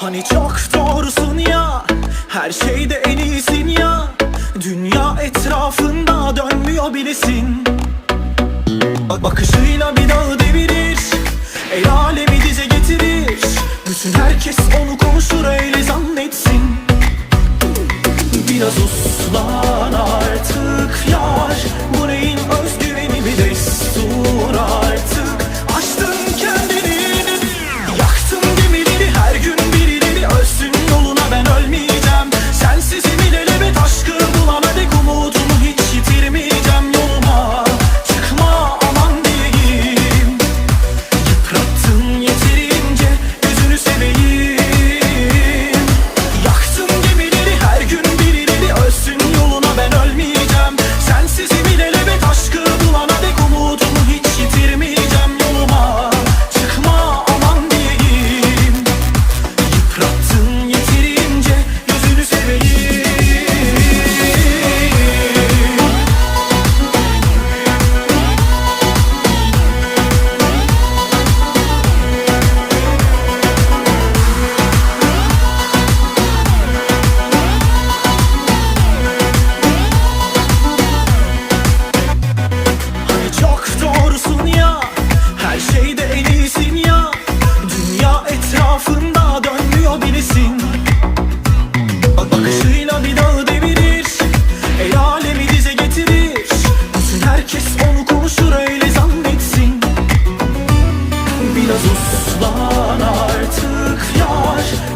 Hani çok doğrusun ya Her şeyde en iyisin ya. Dünya etrafında dönmüyor bilesin. Bak bakışıyla bir dağı devirir El alemi dize getirir. Bütün herkes onu konuşur öyle zannetsin Uslan artık yar.